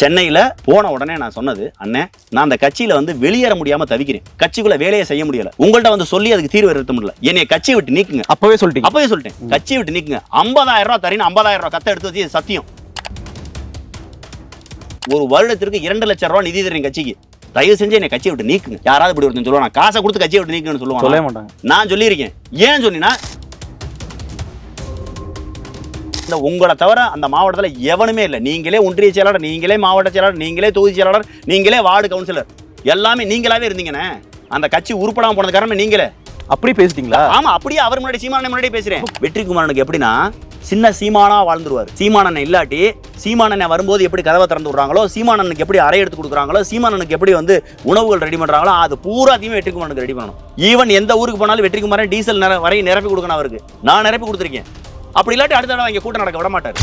சென்னையில போன உடனே நான் சொன்னது அண்ணே நான் அந்த கட்சியில வந்து வெளியேற முடியாம தவிக்கிறேன். கட்சிக்குள்ள வேலையை செய்ய முடியல. உங்கள்ட்ட வந்து சொல்லி அதுக்கு தீர்வு எடுத்த முடியல. என்னைய கட்சியை விட்டு நீக்குங்க. அப்பவே சொல்லிட்டீங்க. அப்பவே சொல்லிட்டேன். கட்சியை விட்டு நீக்குங்க. ஐம்பதாயிரம் ரூபாய் தரீன்னு ஐம்பதாயிரம் ரூபாய் கத்த எடுத்து வச்சு இது சத்தியம். ஒரு வருடத்திற்கு இரண்டு லட்சம் ரூபாய் நிதி தரீங்க கட்சிக்கு. தயவு செஞ்சு என்னை கட்சியை விட்டு நீக்குங்க. யாராவது இப்படி ஒருத்தன் சொல்லுவாங்க காசை கொடுத்து கட்சியை விட்டு நீக்குன்னு சொல்லவே சொல்லுவாங்க மாட்டாங்க. நான் சொல்லியிருக்கேன். ஏன் சொன்னீங்கன்னா இந்த உங்களை தவிர அந்த மாவட்டத்தில் எவனுமே இல்லை. நீங்களே ஒன்றிய செயலாளர் நீங்களே மாவட்ட செயலாளர் நீங்களே தொகுதி செயலாளர் நீங்களே வார்டு கவுன்சிலர் எல்லாமே நீங்களாவே இருந்தீங்கண்ணே. அந்த கட்சி உருப்படாம போனது காரணமே நீங்களே. அப்படி பேசிட்டீங்களா? ஆமா அப்படியே அவர் முன்னாடி சீமானன் முன்னாடி பேசுறேன். வெற்றிக்குமாரனுக்கு எப்படின்னா சின்ன சீமானா வாழ்ந்துருவார். சீமானன் இல்லாட்டி சீமானனை வரும்போது எப்படி கதவை திறந்து விடுறாங்களோ சீமானனுக்கு எப்படி அறை எடுத்து கொடுக்குறாங்களோ சீமானனுக்கு எப்படி வந்து உணவுகள் ரெடி பண்றாங்களோ அது பூராத்தையுமே வெற்றிக்குமாரனுக்கு ரெடி பண்ணணும். ஈவன் எந்த ஊருக்கு போனாலும் வெற்றிக்குமாரன் டீசல் நிற வரை நிரப்பி கொடுக்கணும் அவருக்கு. நான் நிரப்பி கொடுத்துருக்கேன். அப்படி இல்லாட்டி அடுத்த தடவை கூட்டம் நடக்க விட மாட்டார்.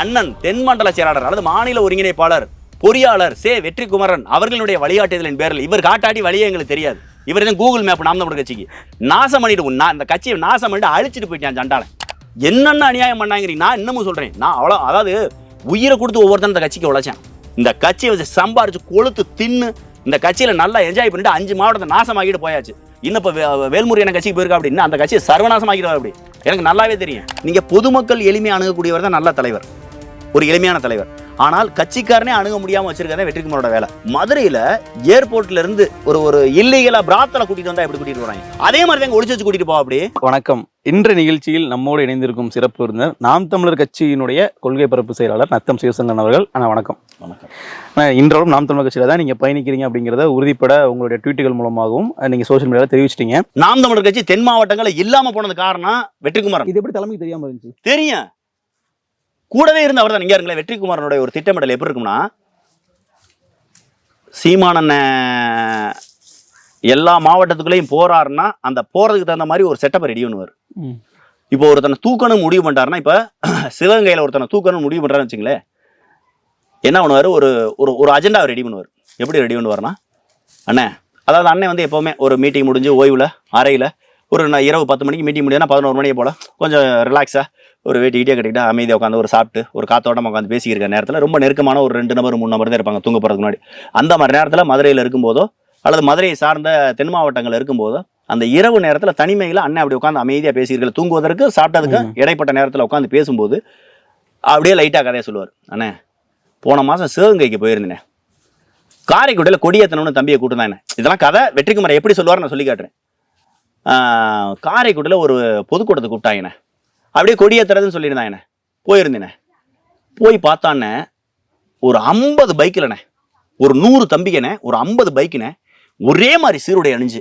அண்ணன் தென் மண்டல செயலாளர் அல்லது மாநில ஒருங்கிணைப்பாளர் பொறியாளர் சே. வெற்றிக்குமரன் அவர்களுடைய வழிகாட்டுதலின் பேரில் இவர் காட்டாடி வழியே எங்களுக்கு தெரியாது. இவர் தான் கூகுள் மேப் நாம் தமிழ் கட்சிக்கு நாசம் பண்ணிட்டு நான் இந்த கட்சியை நாசம் பண்ணிட்டு அழிச்சிட்டு போயிட்டேன் சண்டாளன் என்னென்ன அநியாயம் பண்ணாங்கிறீங்க நான் இன்னமும் சொல்றேன். நான் அவ்வளோ அதாவது உயிரை கொடுத்து ஒவ்வொருத்தரும் இந்த கட்சிக்கு உழைச்சேன். இந்த கட்சியை வச்சு சம்பாரிச்சு கொளுத்து தின்னு இந்த கட்சியில் நல்லா என்ஜாய் பண்ணிட்டு அஞ்சு மாவட்டத்தை நாசமாகிட்டு போயாச்சு. இன்னும் இப்போ வேல்முருகன் கட்சிக்கு போயிருக்கா அப்படின்னா அந்த கட்சியை சர்வநாசமாகிடுவார் அப்படி. எனக்கு நல்லாவே தெரியும். நீங்கள் பொதுமக்கள் எளிமையாக அணுகக்கூடியவர் தான் நல்ல தலைவர். ஒரு எளிமையான தலைவர். ஆனால் கட்சிக்காரனே அணுக முடியாமல் வச்சிருக்கதே வெற்றிக்குமாரோட வேலை. மதுரையில் ஏர்போர்ட்ல இருந்து ஒரு ஒரு இல்லீகலாக பிராத்தல கூட்டிட்டு வந்தால் எப்படி கூட்டிகிட்டு போகிறாங்க அதே மாதிரி தான் ஒழிச்சு வச்சு கூட்டிகிட்டு போவா அப்படி. வணக்கம். இன்ற நிகழ்ச்சியில் நம்மோடு இணைந்திருக்கும் சிறப்பு விருந்தினர் நாம் தமிழர் கட்சியினுடைய கொள்கை பரப்பு செயலாளர் நத்தம் சிவசங்கரன் அவர்கள். அண்ணா வணக்கம். வணக்கம். இன்றளவும் நாம் தமிழர் கட்சியில தான் நீங்க பயணிக்கிறீங்க அப்படிங்கிறத உறுதிப்பட உங்களுடைய ட்வீட்டுகள் மூலமாகவும் அஹ், நீங்க சோஷியல் மீடியாவில் தெரிவிச்சிட்டீங்க. நாம் தமிழர் கட்சி தென் மாவட்டங்கள்ல இல்லாம போனது காரணம் வெற்றிக்குமாரன் இது எப்படி தலைமைக்கு தெரியாம இருந்துச்சு? தெரியும். கூடவே இருந்த அவர் தான் நீங்க இருங்களேன் வெற்றிக்குமாரனுடைய ஒரு திட்டமிடல் எப்படி இருக்கும்னா சீமானண்ண எல்லா மாவட்டத்துக்குள்ளேயும் போறாருன்னா அந்த போறதுக்கு தகுந்த மாதிரி ஒரு செட்டப் ரெடி பண்ணுவார். இப்போ ஒருத்தனை தூக்கணும் முடிவு பண்ணிட்டாருன்னா இப்போ சிவகங்கையில் ஒருத்தனை தூக்கணும் முடிவு பண்ணுறாருன்னு வச்சுங்களேன் என்ன பண்ணுவார்? ஒரு ஒரு ஒரு அஜெண்டாவை ரெடி பண்ணுவார். எப்படி ரெடி பண்ணுவார்னா அண்ணே அதாவது அண்ணன் வந்து எப்போவுமே ஒரு மீட்டிங் முடிஞ்சு ஓய்வில் அறையில் ஒரு நான் இரவு பத்து மணிக்கு மீட்டிங் முடியாதுன்னா பதினோரு மணிக்கு போல் கொஞ்சம் ரிலாக்ஸாக ஒரு வேட்டி ஈட்டியாக கட்டிக்கிட்டு அமைதியாக உட்காந்து ஒரு சாப்பிட்டு ஒரு காத்தோட்டம் உட்காந்து பேசிக்கிற நேரத்தில் ரொம்ப நெருக்கமான ஒரு ரெண்டு நபர் மூணு நபர் தான் இருப்பாங்க தூங்க போகிறதுக்கு முன்னாடி. அந்த மாதிரி நேரத்தில் மதுரையில் இருக்கும்போதோ அல்லது மதுரையை சார்ந்த தென் மாவட்டங்கள் இருக்கும்போதோ அந்த இரவு நேரத்தில் தனிமையில் அண்ணன் அப்படி உட்காந்து அமைதியாக பேசியிருக்கல. தூங்குவதற்கு சாப்பிட்டதுக்கு இடைப்பட்ட நேரத்தில் உட்காந்து பேசும்போது அப்படியே லைட்டாக கதையை சொல்லுவார். அண்ணே போன மாதம் சிவகங்கைக்கு போயிருந்தேனே. காரைக்குடியில் கொடியேற்றணும்னு தம்பியை கூட்டிருந்தாங்க இதெல்லாம் கதை. வெற்றிக்குமரை எப்படி சொல்லுவார் நான் சொல்லி காட்டுறேன். காரைக்குடியில் ஒரு பொதுக்கூட்டத்தை கூப்பிட்டாங்கண்ணே. அப்படியே கொடியேற்றுறதுன்னு சொல்லியிருந்தாங்கண்ணே. போயிருந்தேனே. போய் பார்த்தாண்ணே ஒரு ஐம்பது பைக்கில்ண்ணே ஒரு நூறு தம்பிக்கண்ணே ஒரு ஐம்பது பைக்குண்ணே ஒரே மாதிரி சீருடை அணிஞ்சு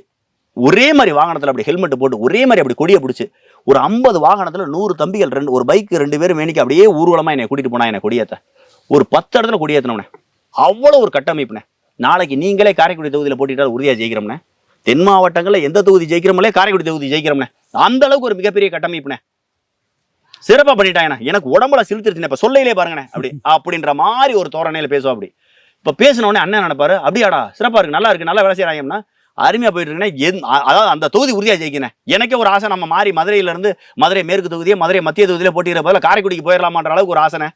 ஒரே மாதிரி வாகனத்தில் அப்படி ஹெல்மெட் போட்டு ஒரே மாதிரி அப்படி கொடியை பிடிச்சி ஒரு ஐம்பது வாகனத்தில் நூறு தம்பிகள் ரெண்டு ஒரு பைக் ரெண்டு பேரும் மேனிக்கு அப்படியே ஊர்வலமாக என்னை கூட்டிகிட்டு போனா என்னை கொடியேற்ற ஒரு பத்து இடத்துல கொடியேற்றணும்ண்ணே அவ்வளோ ஒரு கட்டமைப்புனே. நாளைக்கு நீங்களே காரைக்குடி தொகுதியில் போட்டிட்டால் உறுதியாக ஜெயிக்கிறோம்னே. தென் மாவட்டங்களில் எந்த தொகுதி ஜெயிக்கிறோமோ காரைக்குடி தொகுதி ஜெயிக்கிறோம்னே. அந்த அளவுக்கு ஒரு மிகப்பெரிய கட்டமைப்புனே. சிறப்பாக பண்ணிட்டாங்கண்ணா எனக்கு உடம்புல சிலுத்துருச்சுண்ணே இப்போ சொல்லையிலே பாருங்கண்ணே அப்படி அப்படின்ற மாதிரி ஒரு தோரணையில பேசுவோம் அப்படி. இப்போ பேசினோடனே அண்ணன் நினைப்பாரு அப்படியாடா சிறப்பாக இருக்கு நல்லா இருக்கு நல்லா வேலை செய்யறாங்கன்னா அருமையாக போயிட்டு இருக்குண்ணே எந் அதாவது அந்த தொகுதி உறுதியாக ஜெயிக்கணும். எனக்கே ஒரு ஆசை நம்ம மாறி மதுரையிலேருந்து மதுரை மேற்கு தொகுதியை மதுரை மத்திய தொகுதியில போட்டிக்கிற பதில் காரைக்குடிக்கு போயிடலாமான்ற அளவுக்கு ஒரு ஆசைனே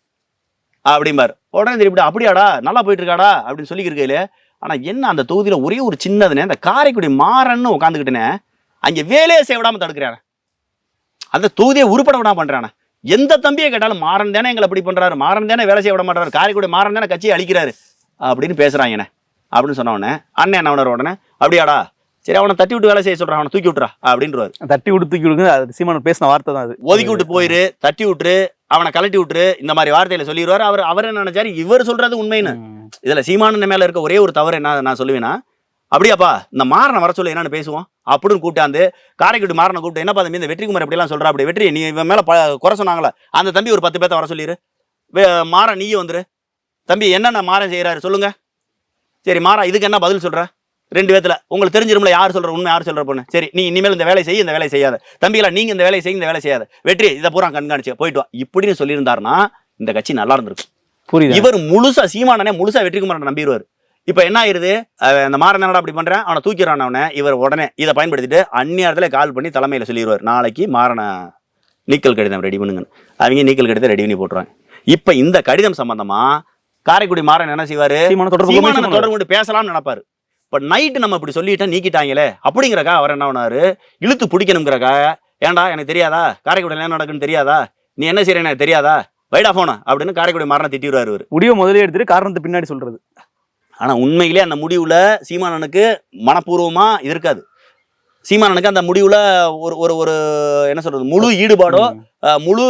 அப்படிம்பார். உடனே திருப்பி அப்படியாடா நல்லா போயிட்டு இருக்காடா அப்படின்னு சொல்லிக்கிருக்கையில ஆனால் என்ன அந்த தொகுதியில் ஒரே ஒரு சின்னதுனே அந்த காரைக்குடி மாறன்னு உட்காந்துக்கிட்டேனே அங்கே வேலையை செய்ய விடாம தடுக்கிறானே அந்த தொகுதியை உருப்பட விடாம பண்றானே. எந்த தம்பியை கேட்டாலும் மாறன் தானே எங்களை இப்படி பண்றாரு மாறன் தானே வேலை செய்ய விட மாட்டாரு காரைக்குடி மாறன் தானே கட்சியை அழிக்கிறாரு அப்படின்னு பேசுகிறாங்கண்ணே அப்படின்னு சொன்ன உடனே அண்ணன் என்ன உடனே அப்படியாடா? சரி அவனை தட்டி விட்டு வேலை செய்ய சொல்றான் அவனை தூக்கி விட்டுறா அப்படின்றவாரு. தட்டி விட்டு தூக்கி விடுங்க அது சீமான் பேசின வார்த்தை தான் அது. ஒதுக்கி விட்டு போயிரு தட்டி விட்டுரு அவனை கலட்டி விட்டுரு இந்த மாதிரி வார்த்தையில சொல்லிடுவாரு. அவர் அவர் என்ன நினைச்சாரு? இவர் சொல்றது உண்மைன்னு. இதுல சீமானன் மேல இருக்க ஒரே ஒரு தவறு என்ன நான் சொல்லுவேன்னா அப்படியாப்பா இந்த மாறனை வர சொல்லி என்னன்னு பேசுவோம். அப்படின்னு கூப்பிட்டாந்து காரைக்குடி மாறனை கூப்பிட்டு என்னப்பா தம்பி இந்த வெற்றிக்குமார் எப்படிலாம் சொல்றா அப்படி வெற்றி நீ இவன் மேல குறை சொன்னாங்களா? அந்த தம்பி ஒரு பத்து பேர்த்த வர சொல்லிடு மாறன் நீயும் வந்துரு. தம்பி என்னென்ன மாறன் செய்யறாரு சொல்லுங்க. சரி மாறா இதுக்கு என்ன பதில் சொல்ற? ரெண்டு பேத்துல உங்களுக்கு தெரிஞ்சிரும்ல யார் சொல்ற உண்மை யார் சொல்ற பொண்ணு? சரி நீ இனிமேல் இந்த வேலையை செய்ய இந்த வேலையை செய்யாத. தம்பிகளா நீங்க இந்த வேலையை செய்ய இந்த வேலையை செய்யாத. வெற்றி இதை பூரா கண்காணிச்சு போயிட்டு வா. இப்படின்னு சொல்லியிருந்தாருன்னா இந்த கட்சி நல்லா இருந்திருக்கும். புரியுது. இவர் முழுசா சீமானனே முழுசா வெற்றிக்குமாரன் நம்பிடுவார் இப்ப என்ன ஆயிருது? அந்த மாறன் என்னடா அப்படி பண்றேன் அவனை தூக்கிறான் அவனை. இவர் உடனே இதை பயன்படுத்திட்டு அந்நியாரத்துல கால் பண்ணி தலைமையில சொல்லிடுவார் நாளைக்கு மாறனை நீக்கல் கடிதம் ரெடி பண்ணுங்க அவங்க நீக்கல் கடிதம் ரெடி பண்ணி போட்டுருவாங்க. இப்ப இந்த கடிதம் சம்பந்தமா காரைக்குடி மாறன் என்ன செய்வாரு. தொடர்பு கொண்டு பேசலாம்னு நினைப்பாரு. இப்ப நைட்டு நம்ம இப்படி சொல்லிட்டா நீக்கிட்டாங்களே அப்படிங்கிறக்கா அவர் என்ன பண்ணாரு இழுத்து பிடிக்கணுங்கிறக்கா. ஏன்டா எனக்கு தெரியாதா? காரைக்குடியில் என்ன நடக்குன்னு தெரியாதா? நீ என்ன செய்யற எனக்கு தெரியாதா? வைடா போன அப்படின்னு காரைக்குடி மாறனை திட்டிடுவாரு இவரு. முடிவை முதலே எடுத்துட்டு காரணத்தை பின்னாடி சொல்றது. ஆனா உண்மையிலே அந்த முடிவுல சீமானனுக்கு மனப்பூர்வமா இது இருக்காது. சீமானனுக்கு அந்த முடிவுல ஒரு ஒரு ஒரு என்ன சொல்றது முழு ஈடுபாடோ முழு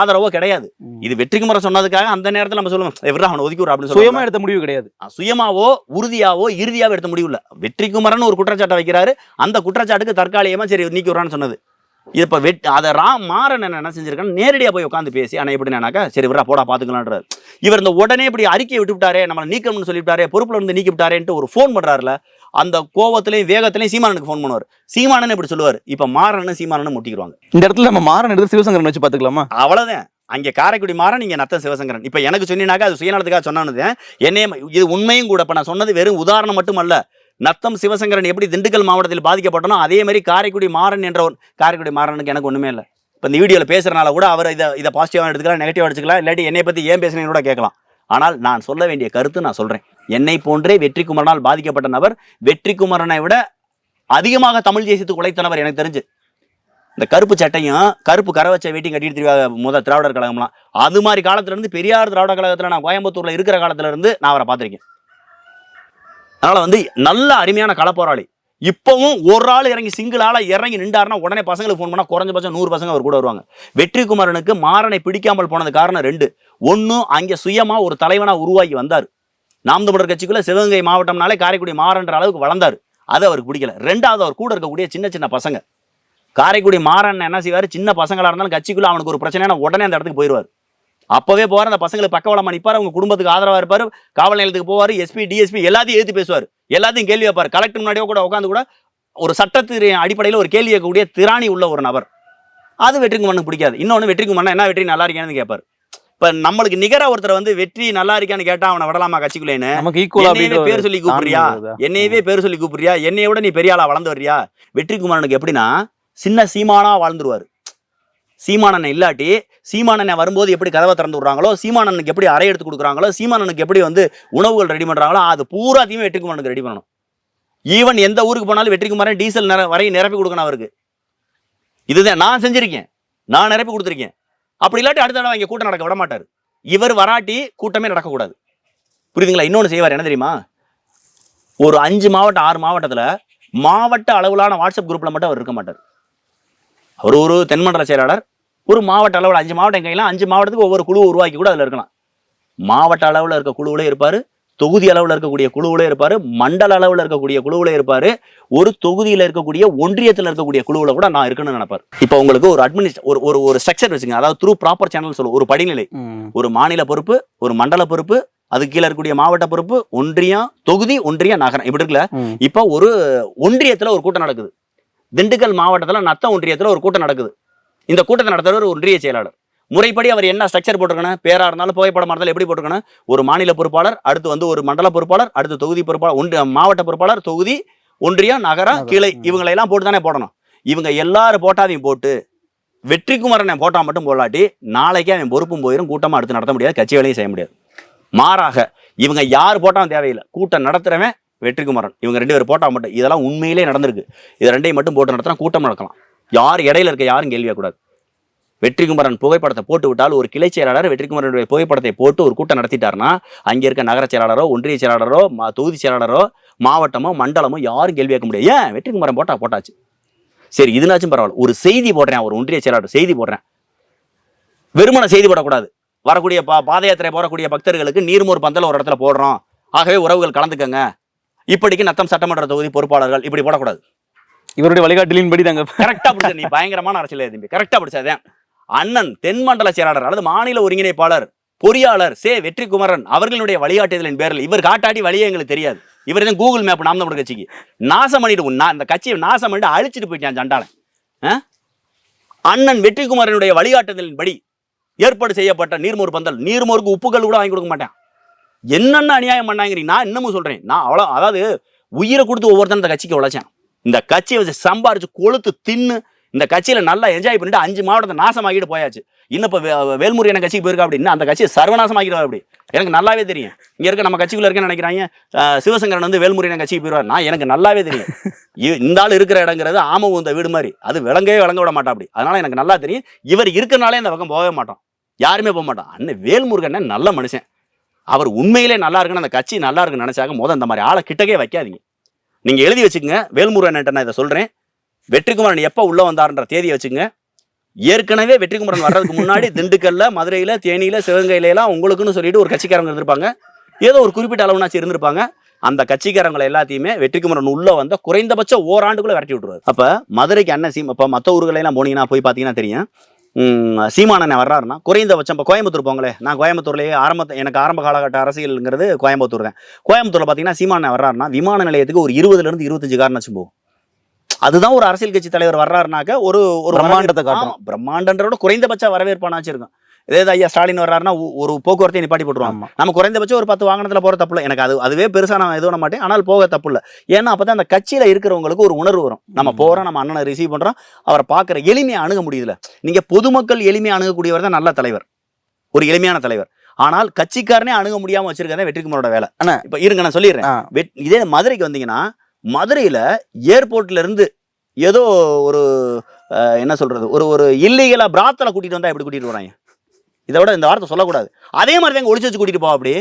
ஆதரவோ கிடையாது. இது வெற்றிக்குமரன் சொன்னதுக்காக அந்த நேரத்துல நம்ம சொல்லுவோம் எவ்வளவு அவனை ஒதுக்கி விடு அப்படின்னு சுயமா எடுத்த முடிவு கிடையாது. சுயமாவோ உறுதியாவோ இறுதியாவோ எடுத்த முடிவு இல்ல. வெற்றிக்குமரன் ஒரு குற்றச்சாட்டை வைக்கிறாரு. அந்த குற்றச்சாட்டுக்கு தற்காலிகமா சரி நீக்கி விடுறான்னு சொன்னது. இது இப்ப வெட் அதை ராம் மாறன் என்ன என்ன செஞ்சிருக்கான்னு நேரடியா போய் உட்காந்து பேசி ஆனா எப்படினாக்கா சரி விட்றா போடா பாத்துக்கலான்றாரு இவர் இந்த உடனே இப்படி அறிக்கையை விட்டு விட்டாரே நம்மளை நீக்கணும்னு சொல்லிவிட்டாரே பொறுப்புல இருந்து நீக்கி விட்டாரேன்ட்டு ஒரு ஃபோன் பண்றாருல அந்த கோவத்திலையும் வேகத்திலையும் சீமானனுக்கு ஃபோன் பண்ணுவார். சீமானன் இப்படி சொல்லுவார். இப்ப மாறன்னு சீமானன்னு முட்டிக்கிடுவாங்க. இந்த இடத்துல நம்ம மாறன் எடுத்து சிவசங்கரன் வச்சு பாத்துக்கலாமா அவ்வளவுதான். அங்க காரைக்குடி மாறன் நீங்க நத்த சிவசங்கரன். இப்ப எனக்கு சொன்னீனாக்கா அது சுயநலத்துக்காக சொன்னானது என்னைய இது உண்மையும் கூட. இப்ப நான் சொன்னது வெறும் உதாரணம் மட்டுமல்ல. நத்தம் சிவசங்கரன் எப்படி திண்டுக்கல் மாவட்டத்தில் பாதிக்கப்பட்டனோ அதே மாதிரி காரைக்குடி மாறன் என்ற காரைக்குடி மாறனுக்கு எனக்கு ஒண்ணுமே இல்லை. இப்ப இந்த வீடியோல பேசுறனால கூட அவர் இதை இதை பாசிட்டிவா எடுத்துக்கலாம் நெகட்டிவா எடுத்துக்கலாம் இல்லாட்டி என்னை பத்தி ஏன் பேசுனீங்கன்னு கூட கேட்கலாம். ஆனால் நான் சொல்ல வேண்டிய கருத்து நான் சொல்றேன். என்னை போன்றே வெற்றி குமரனால் பாதிக்கப்பட்ட நபர் வெற்றி குமரனை விட அதிகமாக தமிழ் தேசியத்துக்கு உழைத்தனவர் எனக்கு தெரிஞ்சு. இந்த கருப்பு சட்டையும் கருப்பு கரை வச்ச வெட்டி கட்டிட்டு திரிவாங்க முத திராவிடர் கழகம்லாம். அது மாதிரி காலத்துல இருந்து பெரியார் திராவிட கழகத்துல நான் கோயம்புத்தூர்ல இருக்கிற காலத்துல இருந்து நான் அவரை பார்த்துருக்கேன். அதனால வந்து நல்ல அருமையான களப்போராளி. இப்பவும் ஒரு ஆள் இறங்கி சிங்கிள் ஆளா இறங்கி நின்றாருன்னா உடனே பசங்களுக்கு ஃபோன் பண்ணா குறைஞ்சபட்சம் நூறு பசங்க அவர் கூட வருவாங்க. வெற்றி குமரனுக்கு மாறனை பிடிக்காமல் போனது காரணம் ரெண்டு. ஒன்று அங்கே சுயமா ஒரு தலைவனா உருவாகி வந்தார். நாம் தமிழர் கட்சிக்குள்ள சிவகங்கை மாவட்டம்னாலே காரைக்குடி மாறன்ற அளவுக்கு வளர்ந்தார். அது அவருக்கு பிடிக்கல. ரெண்டாவது அவர் கூட இருக்கக்கூடிய சின்ன சின்ன பசங்க. காரைக்குடி மாறன் என்ன செய்வார்? சின்ன பசங்களாக இருந்தாலும் கட்சிக்குள்ள அவனுக்கு ஒரு பிரச்சனைனா உடனே அந்த இடத்துக்கு போயிடுவார் அப்பவே போற அந்த பசங்களுக்கு பக்கவளமா நிற்பார் அவங்க குடும்பத்துக்கு ஆதரவாக இருப்பார் காவல் நிலையத்துக்கு போவார் எஸ்பி டிஎஸ்பி எல்லாத்தையும் எழுத்து பேசுவார். எல்லாத்தையும் கேள்வி வைப்பார் கலெக்டர் முன்னாடியோ கூட உட்காந்து கூட ஒரு சட்டத்தின் அடிப்படையில் ஒரு கேள்வி கேட்கக்கூடிய திராணி உள்ள ஒரு நபர். அது வெற்றிக்குமரனுக்கு பிடிக்காது. இன்னொன்று வெற்றிக்கு மண்ணை என்ன வெற்றி நல்லா இருக்கேன்னு கேட்பார். இப்ப நம்மளுக்கு நிகரா ஒருத்தர் வந்து வெற்றி நல்லா இருக்கான்னு கேட்டா அவனை விடலாமா கட்சிக்குள்ளேன்னு? நமக்கு ஈக்குவலா பேர் சொல்லி கூப்பிடுறியா? என்னையவே பேர் சொல்லி கூப்பிடுறியா? என்னைய விட நீ பெரிய ஆளா வளர்ந்து வர்றியா? வெற்றிக்குமரனுக்கு எப்படின்னா சின்ன சீமானா வாழ்ந்துருவாரு. சீமானனை இல்லாட்டி சீமானனை வரும்போது எப்படி கதவை திறந்து விடுறாங்களோ சீமானனுக்கு எப்படி அறை எடுத்து கொடுக்குறாங்களோ சீமானனுக்கு எப்படி வந்து உணவுகள் ரெடி பண்றாங்களோ அது பூராத்தையுமே வெற்றிக்குமரனுக்கு ரெடி பண்ணணும். ஈவன் எந்த ஊருக்கு போனாலும் வெற்றிக்குமரன் டீசல் நிற வரையும் நிரப்பி கொடுக்கணும் அவருக்கு. இதுதான் நான் செஞ்சிருக்கேன். நான் நிரப்பி கொடுத்துருக்கேன். அப்படி இல்லாட்டி அடுத்த தடவை இங்கே கூட்டம் நடக்க விட மாட்டார் இவர் வராட்டி கூட்டமே நடக்கக்கூடாது. புரியுதுங்களா? இன்னொன்று செய்வார் என்ன தெரியுமா? ஒரு அஞ்சு மாவட்டம் ஆறு மாவட்டத்தில் மாவட்ட அளவிலான வாட்ஸ்அப் குரூப்பில் மட்டும் அவர் இருக்க மாட்டார். அவர் ஒரு தென்மண்டல செயலாளர் ஒரு மாவட்ட அளவில் அஞ்சு மாவட்டம் கையெல்லாம் அஞ்சு மாவட்டத்துக்கு ஒவ்வொரு குழு உருவாக்கி கூட அதில் இருக்கலாம். மாவட்ட அளவில் இருக்க குழுவிலே இருப்பார் தொகுதி அளவில் இருக்கக்கூடிய குழுவிலே இருப்பார் மண்டல அளவில் இருக்கக்கூடிய குழுவிலே இருப்பார் ஒரு தொகுதியில் இருக்கக்கூடிய ஒன்றியத்தில் இருக்கக்கூடிய குழுவில் கூட நான் இருக்கணும்னு நினைப்பார். இப்போ உங்களுக்கு ஒரு அட்மினிஸ்ட் ஒரு ஒரு ஒரு ஸ்ட்ரக்சர் வச்சுங்க அதாவது த்ரூ ப்ராப்பர் சேனல் சொல்லுவோம். ஒரு படிநிலை. ஒரு மாநில பொறுப்பு ஒரு மண்டல பொறுப்பு அதுக்கு கீழே இருக்கக்கூடிய மாவட்ட பொறுப்பு ஒன்றியம் தொகுதி ஒன்றியம் நகரம். இப்படி இருக்குல்ல? இப்போ ஒரு ஒன்றியத்துல ஒரு கூட்டம் நடக்குது. திண்டுக்கல் மாவட்டத்துல நத்த ஒன்றியத்துல ஒரு கூட்டம் நடக்குது. இந்த கூட்டத்தை நடத்துறவர் ஒரு ஒன்றிய செயலாளர். முறைப்படி அவர் என்ன ஸ்ட்ரக்சர் போட்டிருக்கணும்? பேரா இருந்தாலும் புகைப்படமா இருந்தாலும் எப்படி போட்டிருக்கணும்? ஒரு மாநில பொறுப்பாளர் அடுத்து வந்து ஒரு மண்டல பொறுப்பாளர் அடுத்து தொகுதி பொறுப்பாளர் ஒன்றிய மாவட்ட பொறுப்பாளர் தொகுதி ஒன்றியம் நகரம். கிளை இவங்களை எல்லாம் போட்டு தானே போடணும். இவங்க எல்லாரும் போட்டாதையும் போட்டு வெற்றிக்குமரனை போட்டா மட்டும் போலாட்டி நாளைக்கே அவன் பொறுப்பும் போயிடும் கூட்டமா அடுத்து நடத்த முடியாது கட்சி வேலையும் செய்ய முடியாது. மாறாக இவங்க யார் போட்டாலும் தேவையில்லை. கூட்டம் நடத்துறவன் வெற்றிக்குமரன். இவங்க ரெண்டு பேர் போட்டா மட்டும் இதெல்லாம் உண்மையிலே நடந்திருக்கு. இது ரெண்டையும் மட்டும் போட்டு நடத்தினா கூட்டம் நடக்கலாம். யார் இடையில இருக்க யாரும் கேள்வியா கூடாது வெற்றிக்குமரன் புகைப்படத்தை போட்டு விட்டால் ஒரு கிளை செயலாளர் வெற்றிக்குமரனுடைய புகைப்படத்தை போட்டு ஒரு கூட்டம் நடத்திட்டாருன்னா அங்க இருக்க நகர செயலாளரோ ஒன்றிய செயலாளரோ தொகுதி செயலாளரோ மாவட்டமோ மண்டலமோ யாரும் கேள்வி கேட்க முடியாது. ஏன்? வெற்றிக்குமரன் போட்டா போட்டாச்சு. சரி இதுனாச்சும் பரவாயில்ல. ஒரு செய்தி போடுறேன் ஒரு ஒன்றிய செயலாளர் செய்தி போடுறேன். வெறுமன செய்தி போடக்கூடாது. வரக்கூடிய பா பாத யாத்திரை போறக்கூடிய பக்தர்களுக்கு நீர்மோர் பந்தல் ஒரு இடத்துல போடுறோம். ஆகவே உறவுகள் கலந்துக்கங்க. இப்படிக்கு நத்தம் சட்டமன்ற தொகுதி பொறுப்பாளர்கள் இப்படி போடக்கூடாது. இவருடைய வழிகாட்டலின்படி தாங்க கரெக்டா பிடிச்ச நீ பயங்கரமான அரசியல் தம்பி. கரெக்டா பிடிச்சதேன் அண்ணன் தென் மண்டல செயலாளர் அல்லது மாநில ஒருங்கிணைப்பாளர் பொறியாளர் சே. வெற்றிக்குமரன் அவர்களுடைய வழிகாட்டுதலின் பேரில் இவர் காட்டாடி வழியே எங்களுக்கு தெரியாது. இவர் தான் கூகுள் மேப் நாம் தமிழ் கட்சிக்கு நாசம் பண்ணிட்டு நான் இந்த கட்சியை நாசம் பண்ணிட்டு அழிச்சிட்டு போயிட்டான் சண்டாளன் ஆ? அண்ணன் வெற்றிக்குமரனுடைய வழிகாட்டுதலின்படி ஏற்பாடு செய்யப்பட்ட நீர்மோர் பந்தல். நீர்மோருக்கு உப்புகள் கூட வாங்கி கொடுக்க மாட்டேன். என்னென்ன அநியாயம் பண்ணாங்கிறீங்க நான் இன்னமும் சொல்றேன். நான் அவ்வளோ அதாவது உயிரை கொடுத்து ஒவ்வொருத்தன் இந்த கட்சிக்கு உழைச்சேன். இந்த கட்சியை வச்சு சம்பாரிச்சு கொளுத்து தின்னு இந்த கட்சியில் நல்லா என்ஜாய் பண்ணிட்டு அஞ்சு மாவட்டத்தை நாசமாகிட்டு போயாச்சு. இன்னும் இப்போ வேல்முருகன் கட்சிக்கு போயிருக்கா அப்படின்னா? அந்த கட்சியை சர்வநாசமாக்கிடுவார் அப்படி. எனக்கு நல்லாவே தெரியும். இங்கே இருக்க நம்ம கட்சிக்குள்ள இருக்கேன்னு நினைக்கிறாங்க. சிவசங்கரன் வந்து வேல்முருகன் கட்சிக்கு போயிருவார்? நான் எனக்கு நல்லாவே தெரியும். இ- இந்த ஆள் இருக்கிற இடங்கிறது ஆம இந்த வீடு மாதிரி. அது விளங்கவே விளங்க விட மாட்டா அப்படி. அதனால எனக்கு நல்லா தெரியும். இவர் இருக்கிறனாலே அந்த பக்கம் போகவே மாட்டோம். யாருமே போக மாட்டோம். அண்ணன் வேல்முருகன் நல்ல மனுஷன். அவர் உண்மையிலே நல்லா இருக்குன்னு அந்த கட்சி நல்லா இருக்குன்னு நினைச்சாங்க முதல் இந்த மாதிரி ஆளை கிட்டக்கே வைக்காதீங்க. நீங்கள் எழுதி வச்சுக்கோங்க. வேல்முருகன் நான் இதை சொல்கிறேன் வெற்றிக்குமரன் எப்போ உள்ள வந்தார்ன்ற தேதியை வச்சுங்க ஏற்கனவே வெற்றிக்குமரன் வர்றதுக்கு முன்னாடி திண்டுக்கல்ல மதுரையில தேனியில சிவகங்கையில எல்லாம் உங்களுக்குன்னு சொல்லிட்டு ஒரு கட்சிக்காரங்க இருந்திருப்பாங்க. ஏதோ ஒரு குறிப்பிட்ட அளவுனாச்சு இருந்திருப்பாங்க. அந்த கட்சிக்காரங்களை எல்லாத்தையுமே வெற்றிக்குமரன் உள்ள வந்த குறைந்தபட்சம் ஓராண்டுக்குள்ள விரட்டி விட்டுருவாரு. அப்ப மதுரைக்கு அண்ணன் சீம் இப்ப மற்ற ஊர்களெல்லாம் போனீங்கன்னா போய் பாத்தீங்கன்னா தெரியும். சீமான வர்றாருன்னா குறைந்தபட்சம் இப்போ கோயம்புத்தூர் போங்களே நான் கோயம்புத்தூர்லேயே ஆரம்ப எனக்கு ஆரம்ப காலகட்ட அரசியல்ங்கிறது கோயம்புத்தூர் தான். கோயம்புத்தூர்ல பாத்தீங்கன்னா சீமானண்ணன் வர்றாருன்னா விமான நிலையத்துக்கு ஒரு இருபதுல இருந்து இருபத்தஞ்சு காரணம் வச்சு போகும். அதுதான் ஒரு அரசியல் கட்சி தலைவர் வர்றாருனாக்க ஒரு ஒரு பிரம்மாண்டத்தை காட்டும். பிரம்மாண்டன்றோட குறைந்தபட்ச வரவேற்பானாச்சும் இருக்கும் இதே ஐயா ஸ்டாலின் வர்றாருன்னா ஒரு போக்குவரத்தை நிப்பாட்டி போட்டுருவாங்க. நம்ம குறைந்தபட்சம் ஒரு பத்து வாகனத்துல போற தப்பு இல்லை. எனக்கு அது அதுவே பெருசா நான் எதுவும் மாட்டேன். ஆனால் போக தப்பு இல்லை. ஏன்னா அப்பதான் அந்த கட்சியில இருக்கிறவங்களுக்கு ஒரு உணர்வு வரும். நம்ம ம். போறோம் நம்ம அண்ணனை ரிசீவ் பண்றோம். அவரை பார்க்குற எளிமையா அணுக முடியுதுல நீங்க பொதுமக்கள் எளிமையா அணுகக்கூடியவர் தான் நல்ல தலைவர். ஒரு எளிமையான தலைவர். ஆனால் கட்சிக்காரனே அணுக முடியாம வச்சிருக்கதே வெற்றிக்குமாரோட வேலை. அண்ணா. இப்ப இருங்க நான் சொல்லிடுறேன். இதே மதுரைக்கு வந்தீங்கன்னா மதுரையில ஏர்போர்ட்ல இருந்து ஏதோ ஒரு என்ன சொல்றது ஒரு ஒரு இல்லீகலா பிராத்தல கூட்டிட்டு வந்தா எப்படி கூட்டிட்டு வராங்க இதை விட இந்த வார்த்தை சொல்லக்கூடாது. அதே மாதிரி தான் ஒளிச்சு வச்சு கூட்டிட்டு போவா அப்படி.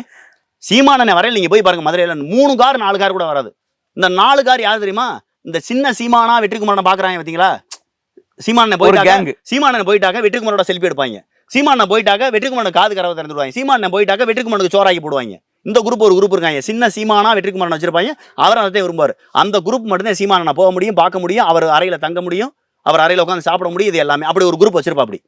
சீமானனை வரையில் நீங்க போய் பாருங்க மதுரையில மூணு கார் நாலு கார் கூட வராது. இந்த நாலு கார் யார் தெரியுமா? இந்த சின்ன சீமானா வெற்றிக்குமாரனை பாக்குறாங்க பாத்தீங்களா? சீமானனை போயிட்டாங்க சீமானனை போயிட்டாக்க வெற்றிக்குமாரோட செல்ஃபி எடுப்பாங்க. சீமானனை போயிட்டாக்க வெற்றிக்குமாரன் காது கரவை திறந்துடுவாங்க. சீமானனை போயிட்டாக்க வெற்றிக்குமாரனுக்கு சோறாக்கி போடுவாங்க. இந்த குரூப் ஒரு குரூப் இருக்காங்க. சின்ன சீமானா வெற்றிக்குமாரன் வச்சிருப்பாங்க. அவர் அதை விரும்புவார். அந்த குரூப் மட்டும்தான் சீமானா போக முடியும் பார்க்க முடியும் அவர் அறையில தங்க முடியும் அவர் அறையில உட்காந்து சாப்பிட முடியும் இது எல்லாமே. அப்படி ஒரு குரூப் வச்சிருப்பா அப்படி.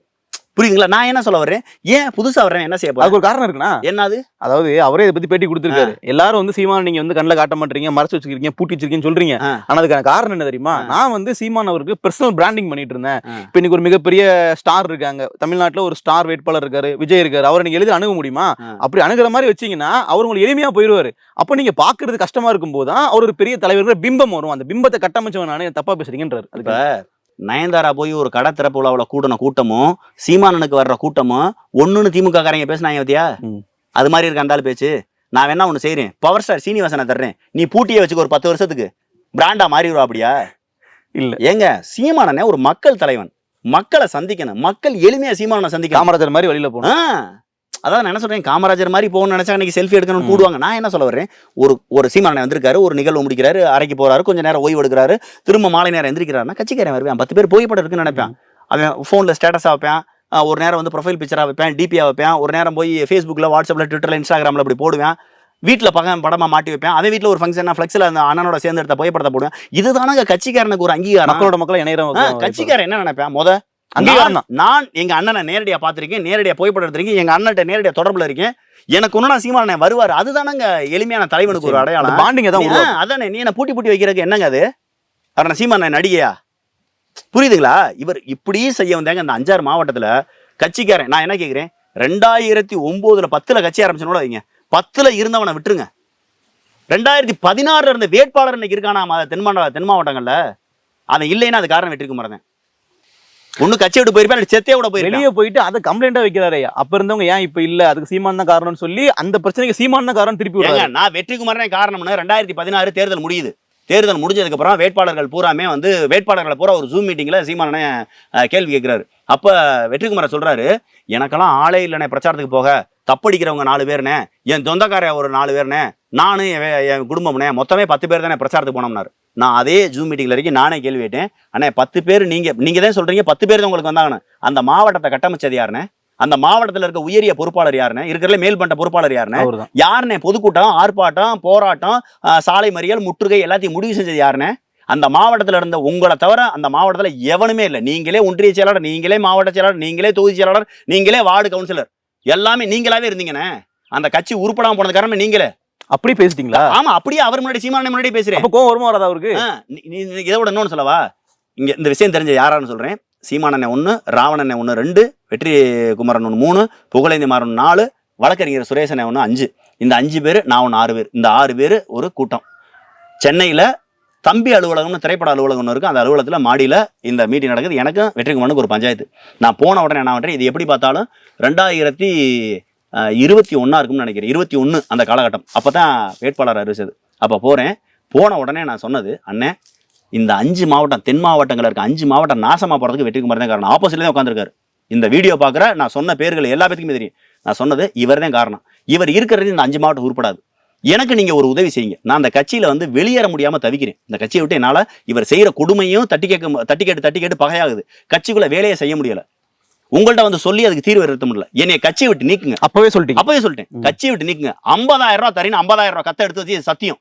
புரியுதுங்களா? நான் என்ன சொல்ல வர்றேன்? ஏன் புதுசா வர்றேன் என்ன செய்ய அதுக்கு ஒரு காரணம் இருக்குண்ணா. என்னது? அதாவது அவரே இதை பத்தி பேட்டி கொடுத்திருக்காரு. எல்லாரும் வந்து சீமான் நீங்க வந்து கண்ணில் காட்ட மாட்டீங்க மறைச்சு வச்சிருக்கீங்க பூட்டி வச்சிருக்கீங்கன்னு சொல்றீங்க. ஆனா அதுக்கான காரணம் என்ன தெரியுமா. நான் வந்து சீமான் அவருக்கு பர்சனல் பிராண்டிங் பண்ணிட்டு இருந்தேன். இப்ப இன்னைக்கு ஒரு மிகப்பெரிய ஸ்டார் இருக்காங்க. தமிழ்நாட்டுல ஒரு ஸ்டார் வேட்பாளர் இருக்காரு விஜய் இருக்காரு. அவரை நீங்க எளிதில் அணுக முடியுமா. அப்படி அணுகிற மாதிரி வச்சீங்கன்னா அவர் உங்களுக்கு எளிமையா போயிருவாரு. அப்ப நீங்க பாக்குறது கஷ்டமா இருக்கும் போதுதான் அவர் ஒரு பெரிய தலைவர் பிம்பம் வரும். அந்த பிம்பத்தை கட்டமைச்சவன் நானே தப்பா பேசுறீங்கன்றாரு. அதுக்கு நயன்தாரா போய் ஒரு கடை திறப்பு விழாவில் கூட்டின கூட்டமும் சீமானனுக்கு வர்ற கூட்டமும் ஒண்ணுன்னு திமுக காரங்க பேசினாங்க பத்தியா. அது மாதிரி இருக்கு அந்த ஆளு பேச்சு. நான் வேணா ஒண்ணு செய்றேன். பவர் ஸ்டார் சீனிவாசனை தர்றேன். நீ பூட்டியே வச்சுக்க ஒரு பத்து வருஷத்துக்கு. பிராண்டா மாறிடுவா அப்படியா? இல்ல. ஏங்க சீமானனே ஒரு மக்கள் தலைவன். மக்களை சந்திக்கணும். மக்கள் எளிமையா சீமானனை சந்திக்கணும். காமராஜர் மாதிரி வழியில போகணும். அதான் நான் என்ன சொல்றேன் காமராஜர் மாதிரி போகணும்னு நினைச்சா இன்னைக்கு செல்ஃபி எடுக்கணும்னு. கூடுவாங்க நான் என்ன சொல்ல வர்றேன் ஒரு ஒரு சீமானன் வந்திருக்காரு ஒரு நிகழ்வு முடிக்கிறாரு அறைக்கு போறாரு கொஞ்ச நேரம் ஓய்வு எடுக்கிறாரு திரும்ப மாலை நேரம் எந்திரிக்கிறாருன்னா கட்சிக்காரன் வருவேன். பத்து பேர் புகைப்படம் இருக்குன்னு நினைப்பேன். அவன் ஃபோனில் ஸ்டேட்டஸாக வைப்பேன். ஒரு நேரம் வந்து ப்ரொஃபைல் பிக்சராக வைப்பேன் டிபியாக வைப்பேன். ஒரு நேரம் போய் ஃபேஸ்புக்கில் வாட்ஸ்அப்பில் ட்விட்டரில் இன்ஸ்டாகிராமில் அப்படி போடுவேன். வீட்டில் பக்கம் படமா மாட்டி வைப்பேன். அவன் வீட்டில் ஒரு ஃபங்க்ஷன் ஃப்ளெக்ஸில் அந்த அண்ணனோட சேர்ந்து எடுத்த புகைப்படத்தை போடுவேன். இதுதானங்க கட்சிக்காரனுக்கு ஒரு அங்கீகாரம்? மக்களோட மக்கள் இணையற கட்சிக்காரன் என்ன நினைப்பேன்? முத நான் எங்க அண்ணனை நேரடியா பார்த்திருக்கேன் நேரடியா புகைப்படம் எடுத்திருக்கேன் எங்க அண்ணன்ட்ட நேரடியா தொடர்புல இருக்கேன். எனக்கு நான் சீமானே வருவார். அதுதானங்க எளிமையான தலைவனுக்கு ஒரு அடையாளம். பாண்டிங்க தான் அதானே நீ என்ன பூட்டி பூட்டி வைக்கிறதுக்கு என்னங்க அது? அவரை சீமான நடிகையா? புரியுதுங்களா? இவர் இப்படி செய்ய வந்தாங்க இந்த அஞ்சாறு மாவட்டத்துல. கட்சிக்காரன் நான் என்ன கேக்குறேன்? ரெண்டாயிரத்தி ஒன்பதுல பத்துல கட்சி ஆரம்பிச்சனோட வைங்க. பத்துல இருந்தவனை விட்டுருங்க. ரெண்டாயிரத்தி பதினாறுல இருந்த வேட்பாளர் இன்னைக்கு இருக்கானா தென் மாவட்ட தென் மாவட்டங்கள்ல. அவன் இல்லைன்னா அது காரணம் வெற்றிக்கு மறந்தேன். ஒண்ணு கட்சி விட்டு போயிருப்பேன் செத்தே விட போயிருப்பேன். வெளியே போயிட்டு அதை கம்ப்ளைண்டா வைக்கிறாரு அப்ப இருந்தவங்க ஏன் இப்ப இல்ல? அதுக்கு சீமான் தான் காரணம்னு சொல்லி அந்த பிரச்சனைக்கு சீமான் தான் காரணம் திருப்பி விடுறாரு. நான் வெற்றிக்குமாரனே காரணம்னு ரெண்டாயிரத்தி பதினாறு தேர்தல் முடியுது. தேர்தல் முடிஞ்சதுக்கு அப்புறம் வேட்பாளர்கள் பூராமே வந்து வேட்பாளர்களை பூரா ஒரு ஜூம் மீட்டிங்ல சீமானனே அஹ், கேள்வி கேட்கிறாரு அப்ப வெற்றிக்குமாரன் சொல்றாரு எனக்கெல்லாம் ஆளே இல்லைனே பிரச்சாரத்துக்கு போக. தப்படிக்கிறவங்க நாலு பேர்னே. என் சொந்தக்கார ஒரு நாலு பேர்னே. நானு என் வே- என் குடும்பம்னே. மொத்தமே பத்து பேர் தானே பிரச்சாரத்துக்கு போனோம்னாரு. நான் அதே ஜூம் மீட்டிங்ல வரைக்கும் நானே கேள்வி கேட்டேன். அண்ணே பத்து பேர் நீங்க நீங்க தான் சொல்றீங்க பத்து பேர் தான் உங்களுக்கு வந்தாங்கன்னு அந்த மாவட்டத்தை கட்டமைச்சது யாருன்னு அந்த மாவட்டத்துல இருக்க உயரிய பொறுப்பாளர் யாருன்னு இருக்கிறதுல மேல்பட்ட பொறுப்பாளர் யாருன்னு அவர்தான். யாருனே பொதுக்கூட்டம் ஆர்ப்பாட்டம் போராட்டம் சாலை மறியல் முற்றுகை எல்லாத்தையும் முடிவு செஞ்சது யாருனே அந்த மாவட்டத்துல இருந்த உங்களை தவிர அந்த மாவட்டத்துல எவனுமே இல்லை. நீங்களே ஒன்றிய செயலாளர் நீங்களே மாவட்ட செயலாளர் நீங்களே தொகுதி செயலாளர் நீங்களே வார்டு கவுன்சிலர். எல்லாமே நீங்களாவே இருந்தீங்கண்ணே. அந்த கட்சி உருப்படாம போனது காரணமே நீங்களே. அப்படி பேசிட்டீங்களா? ஆமா அப்படியே அவர் முன்னாடி சீமான முன்னாடி பேசுறேன். அப்ப கோவம் வருமா வராதா அவருக்கு? இதை விட இன்னொன்னு சொல்லவா? இங்க இந்த விஷயம் தெரிஞ்ச யாரான்னு சொல்றேன். சீமானண்ணே ஒண்ணு ராவணண்ணே ஒண்ணு ரெண்டு வெற்றி குமரன் ஒன்று மூணு புகழேந்தி மாறன் நாலு வழக்கறிஞர் சுரேசனே ஒன்று அஞ்சு. இந்த அஞ்சு பேர் நான் ஒன்று ஆறு பேர். இந்த ஆறு பேர் ஒரு கூட்டம். சென்னையில் தம்பி அலுவலகம்னு திரைப்பட அலுவலகம்னு இருக்கு. அந்த அலுவலகத்துல மாடியில இந்த மீட்டிங் நடக்குது. எனக்கும் வெற்றிக்குமனுக்கு ஒரு பஞ்சாயத்து. நான் போன உடனே என்ன பண்றேன்? இது எப்படி பார்த்தாலும் ரெண்டாயிரத்தி இருபத்தி ஒன்றா இருக்கும்னு நினைக்கிறேன். இருபத்தி ஒன்று அந்த காலகட்டம். அப்போ தான் வேட்பாளர் அறிவிச்சது அப்போ போகிறேன் போன உடனே நான் சொன்னது அண்ணே இந்த அஞ்சு மாவட்டம் தென் மாவட்டங்கள் இருக்க அஞ்சு மாவட்டம் நாசமாக போகிறதுக்கு வெற்றிக்குமார் தான் காரணம். ஆப்போசிட்ல தான் உட்காந்துருக்காரு இந்த வீடியோ பார்க்குற நான் சொன்ன பேர்கள் எல்லா பேத்துக்குமே தெரியும். நான் சொன்னது இவர் தான் காரணம். இவர் இருக்கிறது இந்த அஞ்சு மாவட்டம் உருப்படாது. எனக்கு நீங்கள் ஒரு உதவி செய்யுங்க. நான் அந்த கட்சியில் வந்து வெளியேற முடியாமல் தவிக்கிறேன். இந்த கட்சியை விட்டு என்னால் இவர் செய்கிற கொடுமையும் தட்டி கேட்க தட்டி கேட்டு தட்டி கேட்டு பகையாகுது. கட்சிக்குள்ளே வேலையை செய்ய முடியலை. உங்கள்ட்ட வந்து சொல்லி அதுக்கு தீர்வு எடுத்த முடியல. என்னைய கட்சியை விட்டு நீக்குங்க. அப்பவே சொல்லிட்டீங்க. அப்பவே சொல்லிட்டேன். கட்சியை விட்டு நீக்குங்க. ஐம்பதாயிரம் ரூபாய் தரீன்னு ஐம்பதாயிரம் ரூபாய் கத்தை எடுத்து வச்சு சத்தியம்.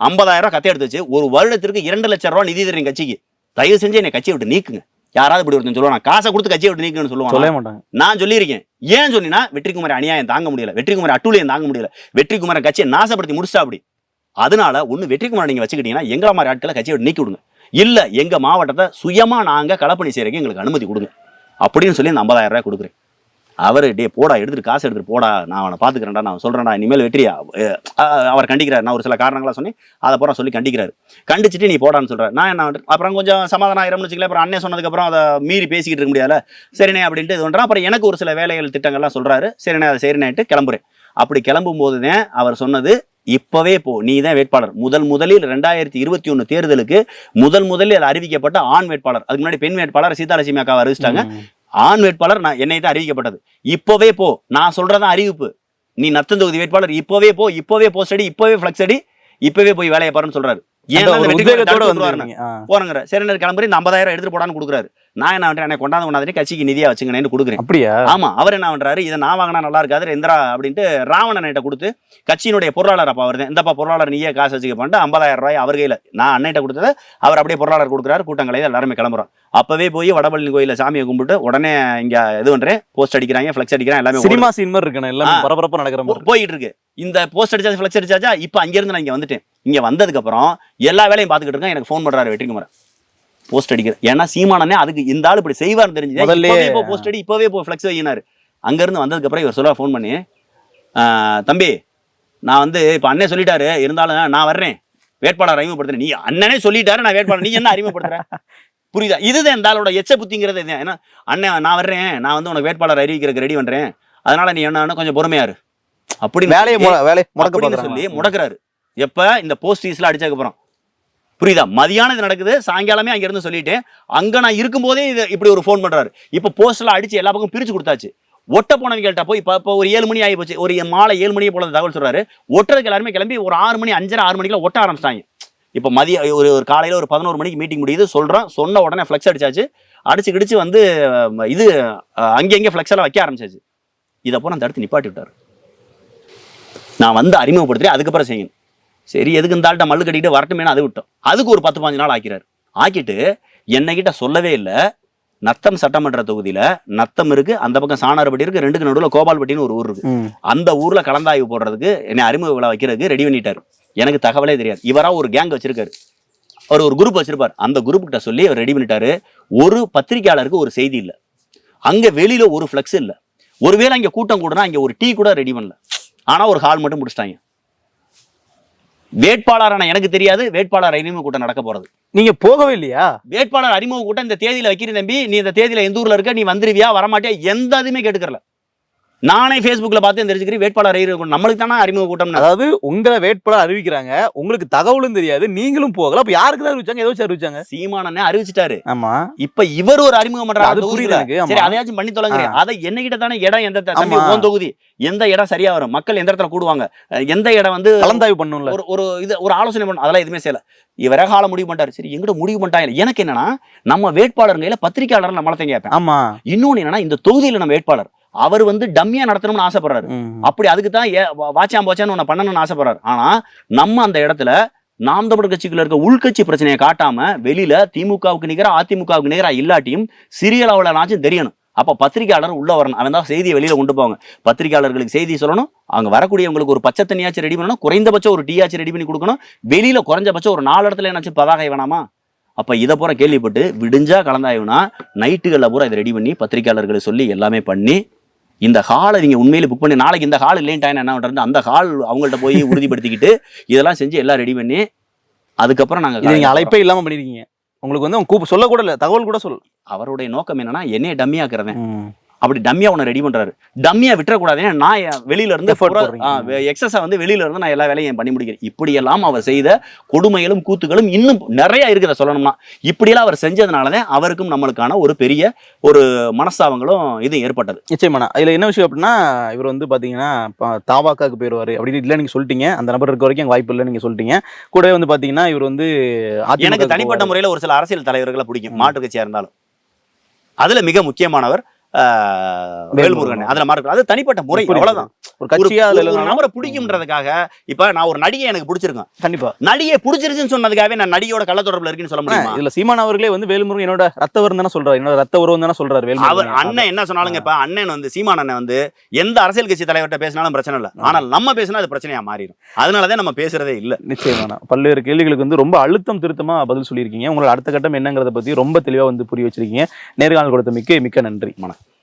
ஐம்பதாயிரம் ரூபாய் கத்தை எடுத்து வச்சு ஒரு வருடத்திற்கு இரண்டு லட்சம் ரூபாய் நிதி தரீங்க கட்சிக்கு. தயவு செஞ்சு என்னை கட்சியை விட்டு நீக்குங்க. யாராவது இப்படி ஒருத்தன் சொல்லுவான் காசை கொடுத்து கட்சியை விட்டு நீக்குன்னு சொல்லுவாங்க சொல்லவே மாட்டாங்க. நான் சொல்லியிருக்கேன். ஏன் சொன்னீங்கன்னா வெற்றிக்குமார் அநியாயம் தாங்க முடியல. வெற்றிக்குமார் அட்டூழியம் தாங்க முடியல. வெற்றிக்குமார் கட்சியை நாசப்படுத்தி முடிச்சிட்டா அப்படி. அதனால ஒண்ணு வெற்றிக்குமார் நீங்க வச்சுக்கிட்டீங்கன்னா எங்கள மாதிரி ஆட்களை கட்சியை விட்டு நீக்கி விடுங்க. இல்ல எங்க மாவட்டத்தை சுயமா நாங்க களப்பணி செய்யறதுக்கு எங்களுக்கு அனுமதி கொடுங்க. அப்படின்னு சொல்லி அந்த ஐம்பதாயிரம் ரூபாய் கொடுக்குறேன். அவர் டே போடா எடுத்துட்டு காசு எடுத்துட்டு போடா நான் அவனை பாத்துக்கிறேன்டா நான் சொல்றேன்டா இனிமேல் வெற்றியா? அவர் கண்டிக்கிறார். நான் ஒரு சில காரணங்களா சொன்னேன். அதை அப்புறம் சொல்லி கண்டிக்கிறாரு. கண்டிச்சிட்டு நீ போடான்னு சொல்ற. நான் என்ன அப்புறம் கொஞ்சம் சமாதானம் ஆயிரம்னு வச்சுக்கல அப்புறம் அண்ணே சொன்னதுக்கு அப்புறம் அதை மீறி பேசிக்கிட்டு இருக்க முடியாது சரிண்ணே அப்படின்ட்டு இது பண்ணுறேன் அப்புறம் எனக்கு ஒரு சில வேலைகள் திட்டங்கள்லாம் சொல்றாரு. சரிண்ணே அதை சரிண்ணேட்டு கிளம்புறேன். அப்படி கிளம்பும் போது தான் அவர் சொன்னது இப்பவே போ நீ தான் வேட்பாளர். முதல் முதலில் ரெண்டாயிரத்தி இருபத்தி ஒன்று தேர்தலுக்கு முதல் முதலில் அறிவிக்கப்பட்ட ஆண் வேட்பாளர். அதுக்கு முன்னாடி பெண் வேட்பாளர் சீதாலட்சுமி அக்காவை அறிவிச்சிட்டாங்க. ஆண் வேட்பாளர் நான் என்னை தான் அறிவிக்கப்பட்டது. இப்பவே போ நான் சொல்றதான் அறிவிப்பு. நீ நத்தம் தொகுதி வேட்பாளர் இப்பவே போ இப்பவே போஸ்ட் அடி இப்பவே ஃபிளக்ஸ் அடி இப்பவே போய் வேலையை பாருன்னு சொல்றாரு. ஏன்னா. போறேங்கிற. சரி கிளம்புறேன் இந்த ஐம்பதாயிரம் எடுத்துட்டு போடான்னு கொடுக்குறாரு. நான் என்ன பண்றேன்? என்னை கொண்டாந்து கொண்டாந்து கட்சிக்கு நிதியா வச்சுங்கன்னு கொடுக்குறேன். அப்படியா? ஆமா அவர் என்ன பண்றாரு? இதை நான் வாங்கினா நல்லா இருக்காது இந்திரா அப்படின்ட்டு ராவணன்கிட்ட கொடுத்து கட்சியினுடைய பொருளாளர் அப்பா அவர் இந்தப்பா பொருளாளர் நீயே காசு வச்சுக்க பண்ணிட்டு ஐம்பதாயிரம் ரூபாய் அவர் கையில. நான் அன்னைட்ட கொடுத்ததை அவர் அப்படியே பொருளாளர் கொடுக்குறாரு. கூட்டங்களை எல்லாருமே கிளம்புறோம். அப்பவே போய் வடபழனி கோயில சாமியை கும்பிட்டு உடனே இங்க இது பண்றேன். போஸ்ட் அடிக்கிறாங்க ஃபிளக்ஸ் அடிக்கிறாங்க எல்லாமே. சினிமா சீன் மாதிரி இருக்கணும் எல்லாமே. பரபரப்பா நடக்கிற போயிட்டு இருக்கு. இந்த போஸ்ட் அடிச்சாச்சு ஃபிளக்ஸ் அடிச்சாச்சா இப்போ அங்கிருந்து நான் இங்க வந்துட்டேன். இங்க வந்ததுக்கு அப்புறம் எல்லா வேலையும் பார்த்துக்கிட்டு இருக்கேன். எனக்கு ஃபோன் பண்றாரு வெற்றிக்குமார் போஸ்ட் அடிக்கிற ஏன்னா சீமானனே அதுக்கு இந்த ஆள் இப்படி செய்வார்னு தெரிஞ்சு முதல்லயே- இப்பவே போ போஸ்ட் அடி இப்பவே போ ஃபிளக்ஸ் வையினாரு. அங்க இருந்து வந்ததுக்கு அப்புறம் இவர் சொல்ல ஃபோன் பண்ணி "ஆஹ், தம்பி நான் வந்து இப்போ அண்ணே சொல்லிட்டாரு இருந்தாலும் நான் வர்றேன். வேட்பாளர் அறிமுகப்படுத்துறேன். நீ அண்ணனே சொல்லிட்டாரு நான் வேட்பாளர். நீ என்ன அறிமுகப்படுத்துற? புரியுதா? இதுதான் இந்த ஆளோட எச்ச புத்திங்கிறது. இதுதான் ஏன்னா அண்ணன் நான் வர்றேன். நான் வந்து உனக்கு வேட்பாளர் அறிவிக்கிறதுக்கு ரெடி பண்றேன். அதனால நீ என்ன கொஞ்சம் பொறுமையா இரு. அப்படின்னு வேலையை வேலையை சொல்லி முடக்குறாரு. எப்ப? இந்த போஸ்ட் ஈஸ்ல அடிச்சதுக்கு அப்புறம் புரியுதா? மதியானம் இது நடக்குது சாயங்காலமே அங்கேருந்து சொல்லிட்டேன் அங்கே நான் இருக்கும்போதே இது இப்படி ஒரு ஃபோன் பண்ணுறாரு இப்போ போஸ்ட்ல அடித்து எல்லா பக்கம் பிரித்து கொடுத்தாச்சு. ஒட்ட போனவங்கள்ட்ட போய் இப்போ இப்போ ஒரு ஏழு மணி ஆகி போச்சு. ஒரு மாலை ஏழு மணியை போல தகவல் சொல்கிறாரு ஒட்டுறதுக்கு எல்லாருமே கிளம்பி ஒரு ஆறு மணி அஞ்சரை ஆறு மணிக்கெல்லாம் ஒட்ட ஆரம்பிச்சிட்டாங்க. இப்போ மதிய ஒரு ஒரு காலையில் ஒரு பதினோரு மணிக்கு மீட்டிங் முடியுது. சொல்கிறோம் சொன்ன உடனே ஃப்ளெக்ஸ் அடிச்சாச்சு. அடிச்சு கிடிச்சு வந்து இது அஹ், ஃப்ளெக்ஸெல்லாம் வைக்க ஆரம்பிச்சாச்சு. இதை போல அந்த இடத்து நிப்பாட்டி விட்டாரு. நான் வந்து அறிமுகப்படுத்துகிறேன் அதுக்கப்புறம் செய்யணும். சரி எதுக்கு இந்த ஆள்கிட்ட மல்லு கட்டிக்கிட்டு வரட்டுமேனு அது விட்டோம். அதுக்கு ஒரு பத்து பாஞ்சு நாள் ஆக்கிறாரு ஆக்கிட்டு என்னகிட்ட சொல்லவே இல்லை. நத்தம் சட்டமன்ற தொகுதியில நத்தம் இருக்கு அந்த பக்கம் சாணார்பட்டி இருக்கு ரெண்டுக்கு நடுவில் கோபால்பட்டின்னு ஒரு ஊர் இருக்கு. அந்த ஊர்ல கலந்தாய்வு போடுறதுக்கு என்னை அறிமுக விழா வைக்கிறதுக்கு ரெடி பண்ணிட்டாரு. எனக்கு தகவலே தெரியாது. இவரா ஒரு கேங் வச்சிருக்காரு. அவர் ஒரு குரூப் வச்சிருப்பார். அந்த குரூப் கிட்ட சொல்லி அவர் ரெடி பண்ணிட்டாரு. ஒரு பத்திரிக்கையாளருக்கு ஒரு செய்தி இல்ல. அங்க வெளியில ஒரு ஃபிளக்ஸ் இல்ல. ஒருவேளை அங்க கூட்டம் கூடனா அங்க ஒரு டீ கூட ரெடி பண்ணல. ஆனா ஒரு ஹால் மட்டும் முடிச்சிட்டாங்க. வேட்பாளரான எனக்கு தெரியாது. வேட்பாளர் அறிமுக கூட்டம் நடக்க போறது. நீங்க போகவே இல்லையா? வேட்பாளர் அறிமுக கூட்டம் இந்த தேதியில வைக்கிறேன் தம்பி. நீ இந்த தேதியில எந்த ஊர்ல இருக்க? நீ வந்துருவியா? வரமாட்டியா? எந்த இதுவுமே கேட்டுக்கறல. நானே Facebookல பார்த்து தெரிஞ்சுக்கிறேன் வேட்பாளர் அறிமுக கூட்டம் நம்மளுக்கு தானே அறிமுக கூட்டம் அதாவது உங்களை வேட்பாளர் அறிவிக்கிறாங்க. உங்களுக்கு தகவலும் தெரியாது நீங்களும் போகல. அப்ப யாருக்கு தான் அறிவிச்சாங்க? ஏதோ வச்சு அறிவிச்சாங்க. சீமானனே அறிவிச்சிட்டாரு. ஆமா. இப்ப இவர் ஒரு அறிமுகம் பண்றாரு அது ஆமா. சரி அதையாச்சும் பண்ணி தொலைங்க அதை என்னகிட்ட தானே இடம் எந்த தம்பி. உன் தொகுதி எந்த இடம் சரியா வரும்? மக்கள் எந்த இடத்துல கூடுவாங்க? எந்த இடம் வந்து கலந்தாய்வு பண்ணும்ல. ஒரு ஒரு இது ஒரு ஆலோசனை பண்ணணும் அதெல்லாம் எதுவுமே செய்யல. இவரே காலம் முடிவு பண்ணிட்டாரு. சரி எங்கிட்ட முடிவு பண்ணிட்டாங்க. எனக்கு என்னன்னா நம்ம வேட்பாளர் கையில பத்திரிக்கையாளர் நம்மளத்தையும் கேட்பேன் ஆமா. இன்னொன்னு என்னன்னா இந்த தொகுதியில நம்ம வேட்பாளர். அவர் வந்து டம்மியா நடத்தணும்னு ஆசைப்படுறாரு. அப்படி அதுக்கு தான் வாச்சாம் போச்சான்னு ஒன்று பண்ணணும்னு ஆசைப்படுறாரு. ஆனா நம்ம அந்த இடத்துல நாம் தமிழர் கட்சிக்குள்ள இருக்க உள்கட்சி பிரச்சனையை காட்டாம வெளியில திமுகவுக்கு நிகரா அதிமுகவுக்கு நிகரா இல்லாட்டியும் சிறிய அளவுலனாச்சும் தெரியணும். அப்ப பத்திரிகையாளர் உள்ள வரணும். அவன் தான் செய்தியை வெளியில கொண்டு போவாங்க. பத்திரிகையாளர்களுக்கு செய்தி சொல்லணும். அங்க வரக்கூடியவங்களுக்கு ஒரு பச்சை தண்ணியாச்சும் ரெடி பண்ணணும். குறைந்தபட்சம் ஒரு டீயாச்சும் ரெடி பண்ணி கொடுக்கணும். வெளியில குறைஞ்சபட்சம் ஒரு நாலு இடத்துல என்னாச்சும் பதாகை வேணாமா? அப்ப இதை பூரா கேள்விப்பட்டு விடிஞ்சா கலந்தாயுனா நைட்டுகளில் பூரா இதை ரெடி பண்ணி பத்திரிகையாளர்களை சொல்லி எல்லாமே பண்ணி இந்த ஹாலை நீங்க உண்மையிலே புக் பண்ணி நாளைக்கு இந்த ஹால் இல்லைன்ட்டாங்க என்ன பண்றது அந்த ஹால் அவங்கள்ட்ட போய் உறுதிப்படுத்திக்கிட்டு இதெல்லாம் செஞ்சு எல்லாம் ரெடி பண்ணி அதுக்கப்புறம் நாங்க இது நீங்க காலையில அழைப்பே இல்லாம பண்ணிருக்கீங்க. உங்களுக்கு வந்து அவங்க கூப்ப சொல்ல கூட இல்ல தகவல் கூட சொல்ல அவருடைய நோக்கம் என்னன்னா என்னைய டம்மியாக்குறதேன் அப்படி டம்மியா உன்னை ரெடி பண்றாரு. டம்மியா விட்டுறக்கூடாது. ஏன்னா நான் வெளியில இருந்து. எக்ஸஸா வந்து வெளியில இருந்து நான் எல்லா வேலையும் பண்ணி முடிக்கிறேன். இப்படியெல்லாம் அவர் செய்த கொடுமைகளும் கூத்துகளும் இன்னும் நிறைய இருக்குது சொல்லணும்னா இப்படியெல்லாம் அவர் செஞ்சதுனாலதான் அவருக்கும் நம்மளுக்கான ஒரு பெரிய ஒரு மனஸ்தாபங்களும் இது ஏற்பட்டது. நிச்சயமாண்ணா. இதுல என்ன விஷயம் அப்படின்னா இவர் வந்து பாத்தீங்கன்னா தாவாக்காக்கு போயிருவாரு. அப்படின்னு இல்ல நீங்க சொல்லிட்டீங்க. அந்த நபர் இருக்க வரைக்கும் வாய்ப்பு இல்லை நீங்க சொல்லிட்டீங்க. கூடவே வந்து பாத்தீங்கன்னா இவர் வந்து எனக்கு க்கு தனிப்பட்ட. முறையில ஒரு சில அரசியல் தலைவர்களை பிடிக்கும். ம். மாற்று கட்சியா இருந்தாலும். அதுல மிக முக்கியமானவர் வேல்முருகன். அதுல மாற்று அது தனிப்பட்ட முறை. அவ்வளவுதான். ஒரு கட்சியா ஒரு நபரை பிடிக்கும்ன்றதுக்காக இப்ப நான் ஒரு நடிகை எனக்கு பிடிச்சிருக்கேன் கண்டிப்பா. நடிகை பிடிச்சிருச்சுன்னு சொன்னதுக்காகவே நான் நடிகையோட கள்ள தொடர்புல இருக்குன்னு சொல்ல முடியுமா? இதுல சீமான் அவர்களே வந்து வேலுமுருகன் என்னோட ரத்த வரும் தானே சொல்றாரு. என்னோட ரத்த உறவு தானே சொல்றாரு அவர் வேலுமுருகன் அண்ணன் என்ன சொன்னாலுங்க இப்ப அண்ணன் வந்து சீமான் அண்ணன் வந்து எந்த அரசியல் கட்சி தலைவர்கிட்ட பேசினாலும் பிரச்சனை இல்ல. ஆனால் நம்ம பேசினா அது பிரச்சனையா மாறிடும். அதனாலதான் நம்ம பேசுறதே இல்ல. நிச்சயமான. பல்வேறு கேள்விகளுக்கு வந்து ரொம்ப அழுத்தம் திருத்தமா பதில் சொல்லியிருக்கீங்க. உங்களோட அடுத்த கட்டம் என்னங்கிறத பத்தி ரொம்ப தெளிவா வந்து புரிய வச்சிருக்கீங்க. நேர்காணல் கொடுத்த மிக்க மிக்க நன்றி.